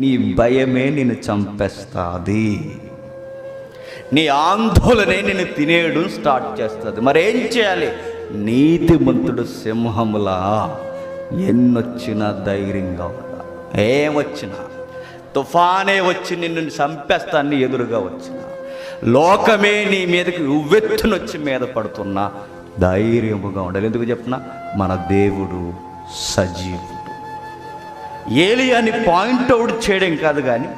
నీ భయమే నిన్ను చంపేస్తాది. నీ ఆందోళనే నిన్ను తినేయడం స్టార్ట్ చేస్తుంది. మరేం చేయాలి? నీతిమంతుడు సింహములా ఎన్నొచ్చినా ధైర్యంగా ఉండాలి. ఏమొచ్చినా? తుఫానే వచ్చి నిన్ను చంపేస్తాన్ని ఎదురుగా వచ్చిన. లోకమే నీ మీదకి ఉవ్వెత్తునొచ్చి మీద పడుతున్నా. ధైర్యముగా ఉండాలి. ఎందుకు చెప్పిన? మన దేవుడు సజీవుడు. ఏలియాని పాయింట్అవుట్ చేయడం కాదు కానీ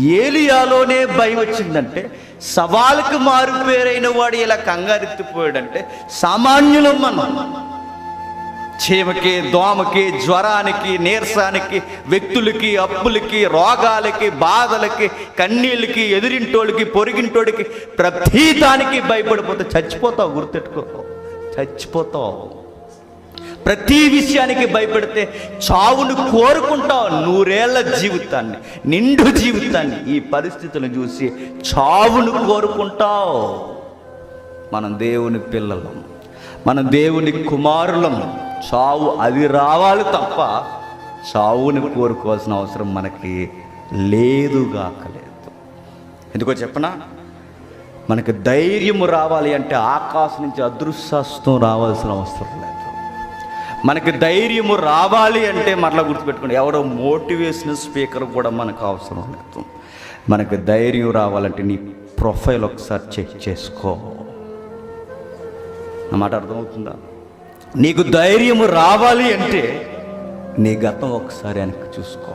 ఏలియాలోనే భయం వచ్చిందంటే సవాలుకు మారుపేరైన వాడు ఇలా కంగారెత్తిపోయాడంటే సామాన్యులం మనం. చీమకి దోమకి జ్వరానికి నీరసానికి వ్యక్తులకి అప్పులకి రోగాలకి బాధలకి కన్నీళ్ళకి ఎదిరింటోళ్ళకి పొరిగింటోడికి ప్రతీతానికి భయపడిపోతే చచ్చిపోతావు గుర్తెట్టుకో చచ్చిపోతావు. ప్రతి విషయానికి భయపడితే చావును కోరుకుంటావు నూరేళ్ళ జీవితాన్ని నిండు జీవితాన్ని ఈ పరిస్థితులను చూసి చావును కోరుకుంటావు మనం దేవుని పిల్లలం మన దేవుని కుమారులం చావు అది రావాలి తప్ప చావుని కోరుకోవాల్సిన అవసరం మనకి లేదుగాకలేదు ఎందుకో చెప్పనా? మనకి ధైర్యం రావాలి అంటే ఆకాశం నుంచి అదృశ్యాస్తం రావాల్సిన అవసరం లేదు. మనకి ధైర్యము రావాలి అంటే మరలా గుర్తుపెట్టుకోండి. ఎవరో మోటివేషన్ స్పీకర్ కూడా మనకు అవసరం లేదు. మనకు ధైర్యం రావాలంటే నీ ప్రొఫైల్ ఒకసారి చెక్ చేసుకో. నా మాట అర్థమవుతుందా? నీకు ధైర్యము రావాలి అంటే నీ గతం ఒకసారి వెనక్కి చూసుకో.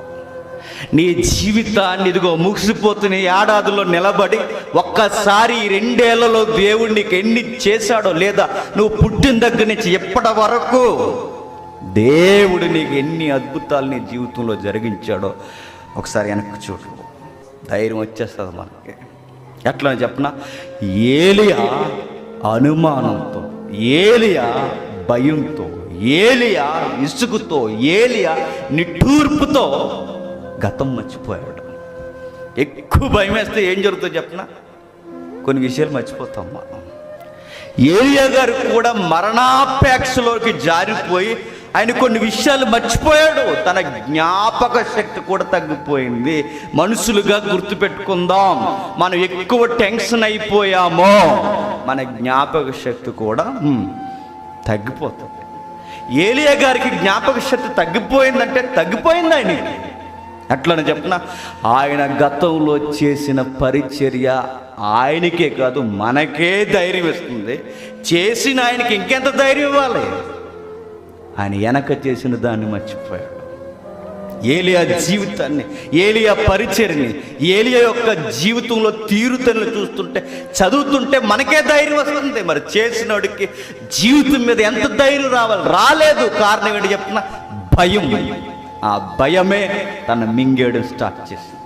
నీ జీవితాన్ని ఇదిగో ముగిసిపోతున్న ఏడాదిలో నిలబడి ఒక్కసారి రెండేళ్ళలో దేవుడు నీకు ఎన్ని చేశాడో లేదా నువ్వు పుట్టిన దగ్గర నుంచి ఎప్పటి వరకు దేవుడు నీకు ఎన్ని అద్భుతాలు నీ జీవితంలో జరిగించాడో ఒకసారి వెనక్కి చూడు. ధైర్యం వచ్చేస్తుంది మనకి. ఎట్లా చెప్పనా? ఏలియా అనుమానంతో ఏలియా భయంతో ఏలియా ఇసుగుతో ఏలియా నిట్టూర్పుతో గతం మర్చిపోయాడు. ఎక్కువ భయం వేస్తే ఏం జరుగుతుందో చెప్పనా? కొన్ని విషయాలు మర్చిపోతాం మనం. ఏలియా గారు కూడా మరణాపేక్షలోకి జారిపోయి ఆయన కొన్ని విషయాలు మర్చిపోయాడు. తన జ్ఞాపక శక్తి కూడా తగ్గిపోయింది. మనుషులుగా గుర్తుపెట్టుకుందాం. మనం ఎక్కువ టెన్షన్ అయిపోయామో. మన జ్ఞాపక శక్తి కూడా తగ్గిపోతుంది. ఏలియా గారికి జ్ఞాపక శక్తి తగ్గిపోయిందంటే తగ్గిపోయింది ఆయనకి. అట్లనే చెప్పిన? ఆయన గతంలో చేసిన పరిచర్య ఆయనకే కాదు మనకే ధైర్యం ఇస్తుంది. చేసిన ఆయనకి ఇంకెంత ధైర్యం ఇవ్వాలి? ఆయన వెనక చేసిన దాన్ని మర్చిపోయాడు. ఏలియా జీవితాన్ని ఏలియా పరిచర్ని ఏలియా యొక్క జీవితంలో తీరుతను చూస్తుంటే చదువుతుంటే మనకే ధైర్యం వస్తుంది. మరి చేసినోడికి జీవితం మీద ఎంత ధైర్యం రావాలి? రాలేదు. కారణం ఏంటి చెప్పిన భయం. ఆ భయమే తన మింగేయడం స్టార్ట్ చేసింది.